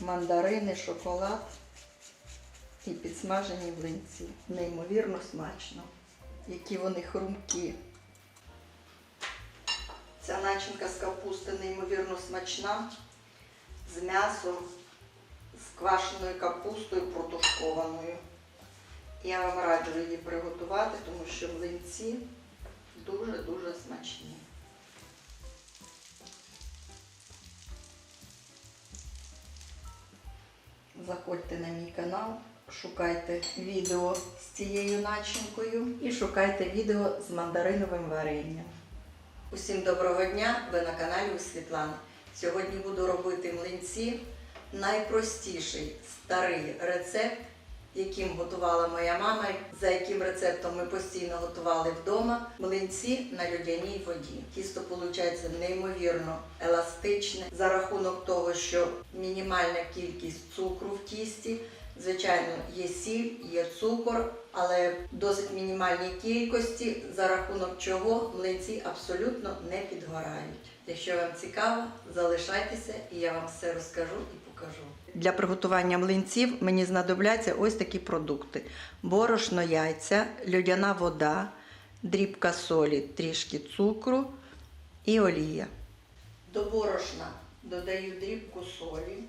мандарини, шоколад і підсмажені блинці. Неймовірно смачно. Які вони хрумкі. Ця начинка з капусти неймовірно смачна, з м'ясом, з квашеною капустою протушкованою. Я вам раджу її приготувати, тому що млинці дуже-дуже смачні. Заходьте на мій канал, шукайте відео з цією начинкою і шукайте відео з мандариновим варенням. Усім доброго дня! Ви на каналі у Світлани. Сьогодні буду робити млинці. Найпростіший старий рецепт, яким готувала моя мама, за яким рецептом ми постійно готували вдома. Млинці на льодяній воді. Тісто виходить неймовірно еластичне за рахунок того, що мінімальна кількість цукру в тісті. Звичайно, є сіль, є цукор, але в досить мінімальній кількості, за рахунок чого млинці абсолютно не підгорають. Якщо вам цікаво, залишайтеся і я вам все розкажу і покажу. Для приготування млинців мені знадобляться ось такі продукти: борошно, яйця, льодяна вода, дрібка солі, трішки цукру і олія. До борошна додаю дрібку солі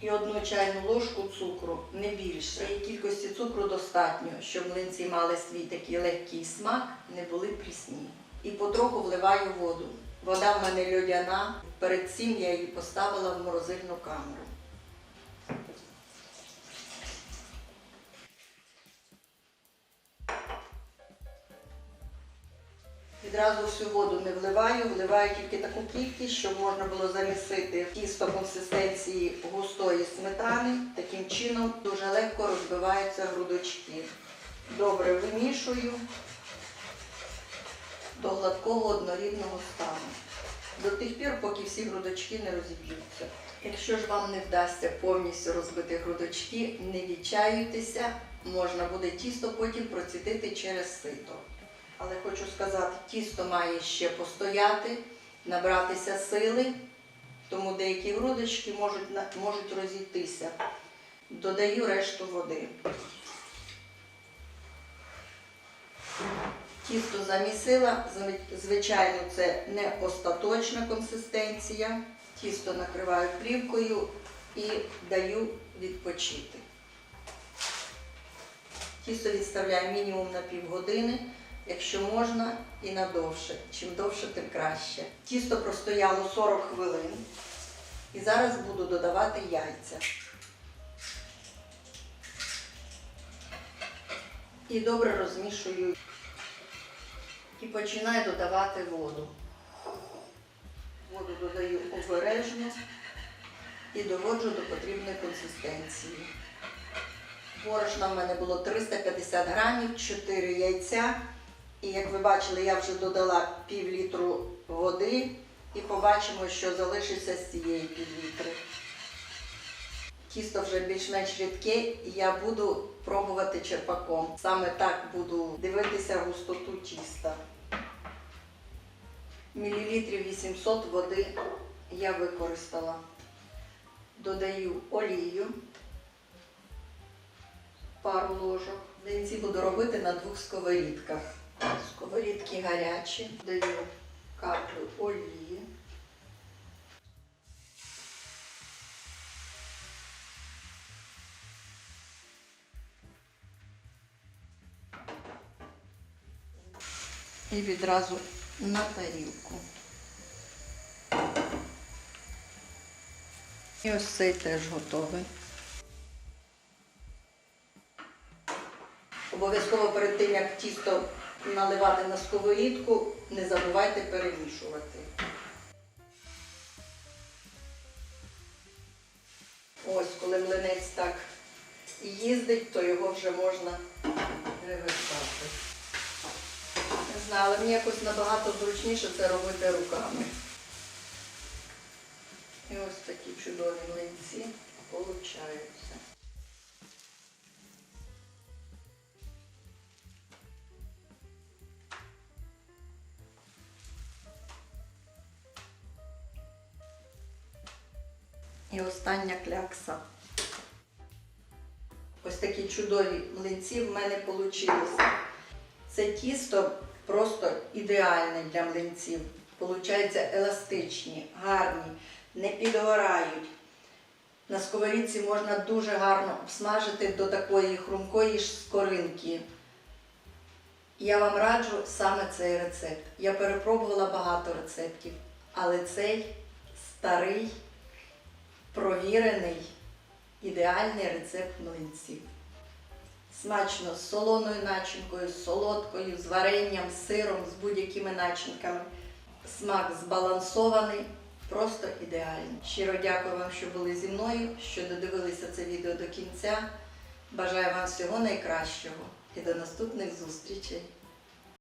і одну чайну ложку цукру, не більше. Цієї кількості цукру достатньо, щоб млинці мали свій такий легкий смак, не були прісні. І потроху вливаю воду. Вода в мене льодяна. Перед цим я її поставила в морозильну камеру. Відразу всю воду не вливаю, вливаю тільки таку кількість, щоб можна було замісити тісто консистенції густої сметани. Таким чином дуже легко розбиваються грудочки. Добре вимішую до гладкого однорідного стану. До тих пір, поки всі грудочки не розіб'ються. Якщо ж вам не вдасться повністю розбити грудочки, не відчаюйтеся, можна буде тісто потім процідити через сито. Але хочу сказати, тісто має ще постояти, набратися сили, тому деякі грудочки можуть, можуть розійтися. Додаю решту води. Тісто замісила, звичайно, це не остаточна консистенція. Тісто накриваю плівкою і даю відпочити. Тісто відставляю мінімум на півгодини, якщо можна і на довше. Чим довше, тим краще. Тісто простояло 40 хвилин. І зараз буду додавати яйця. І добре розмішую. І починаю додавати воду. Воду додаю обережно і доводжу до потрібної консистенції. Борошна в мене було 350 грамів, 4 яйця. І як ви бачили, я вже додала пів літру води і побачимо, що залишиться з цієї пів літри. Тісто вже більш-менш рідке, і я буду пробувати черпаком. Саме так буду дивитися густоту тіста. Мілілітрів 800 води я використала. Додаю олію, пару ложок. Денці буду робити на двох сковорідках. Сковорідки гарячі. Даю каплю олії. І відразу на тарілку. І ось цей теж готовий. Обов'язково перед тим, як тісто наливати на сковорідку, не забувайте перемішувати. Ось, коли млинець так їздить, то його вже можна перевертати. Не знаю, але мені якось набагато зручніше це робити руками. І ось такі чудові млинці получаються. І остання клякса. Ось такі чудові млинці в мене вийшли. Це тісто просто ідеальне для млинців. Получаються еластичні, гарні, не підгорають. На сковорідці можна дуже гарно обсмажити до такої хрумкої ж скоринки. Я вам раджу саме цей рецепт. Я перепробувала багато рецептів, але цей старий, провірений, ідеальний рецепт млинців. Смачно з солоною начинкою, з солодкою, з варенням, з сиром, з будь-якими начинками. Смак збалансований, просто ідеальний. Щиро дякую вам, що були зі мною, що додивилися це відео до кінця. Бажаю вам всього найкращого і до наступних зустрічей!